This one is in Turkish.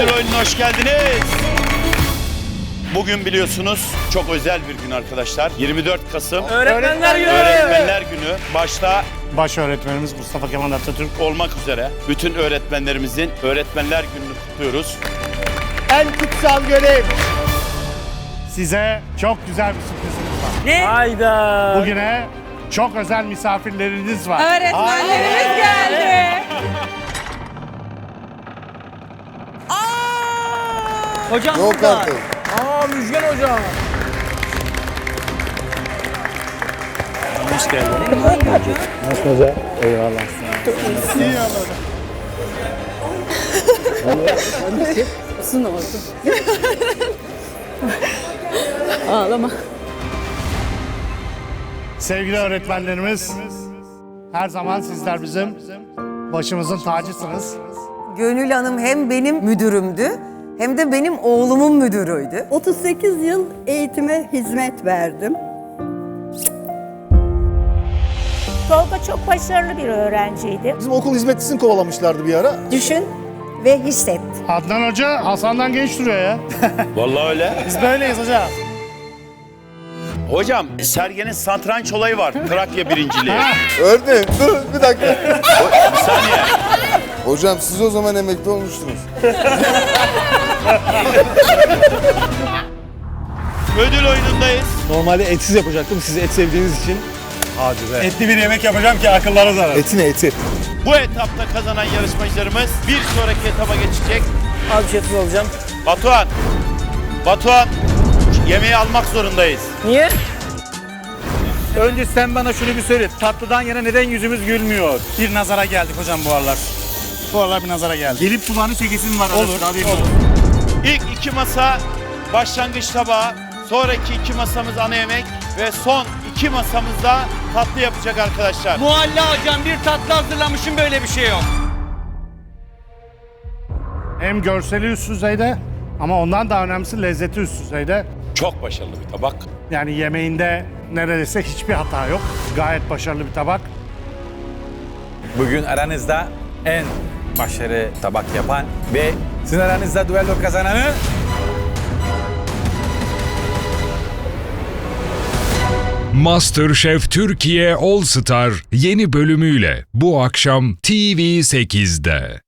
hoş geldiniz. Bugün biliyorsunuz çok özel bir gün arkadaşlar. 24 Kasım Öğretmenler Günü. Öğretmenler Günü. Başta Baş öğretmenimiz Mustafa Kemal Atatürk. olmak üzere bütün öğretmenlerimizin Öğretmenler Günü'nü kutluyoruz. En kutsal görev. Size çok güzel bir sürprizimiz var. Ne? Hayda. Bugüne çok özel misafirleriniz var. Öğretmenlerimiz geldi. Hocam Yok burada. artık. Aa Müjgan hocam. Uzun oldu. Ağlama. Sevgili öğretmenlerimiz, her zaman sizler bizim başımızın tacısınız. Gönül Hanım hem benim müdürümdü hem de benim oğlumun müdürüydü. 38 yıl eğitime hizmet verdim. Tolga çok başarılı bir öğrenciydi. Bizim okul hizmetlisini kovalamışlardı bir ara. Düşün ve hisset. Adnan Hoca Hasan'dan genç duruyor ya. Vallahi öyle. Biz böyleyiz hocam. Hocam Sergen'in satranç olayı var. Trakya birinciliği. Öğretmenim dur bir dakika. bir saniye. Hocam siz o zaman emekli olmuştunuz. Ödül oyunundayız. Normalde etsiz yapacaktım siz et sevdiğiniz için. Hadi be. Etli bir yemek yapacağım ki akıllara zarar. Etine eti. Bu etapta kazanan yarışmacılarımız bir sonraki etaba geçecek. Az şefsiz olacağım. Batuhan. Batuhan. Yemeği almak zorundayız. Niye? Önce sen bana şunu bir söyle. Tatlıdan yana neden yüzümüz gülmüyor? Bir nazara geldik hocam bu aralar. Bu aralar bir nazara geldik. Gelip kulağını çekesin var. Olur, haberin olur. İlk iki masa başlangıç tabağı, sonraki iki masamız ana yemek ve son iki masamızda tatlı yapacak arkadaşlar. Muhalla hocam bir tatlı hazırlamışım böyle bir şey yok. Hem görseli üst düzeyde ama ondan daha önemlisi lezzeti üst düzeyde. Çok başarılı bir tabak. Yani yemeğinde neredeyse hiçbir hata yok. Gayet başarılı bir tabak. Bugün aranızda en başarılı tabak yapan ve sizin aranızda duello kazananı MasterChef Türkiye All Star yeni bölümüyle bu akşam TV8'de.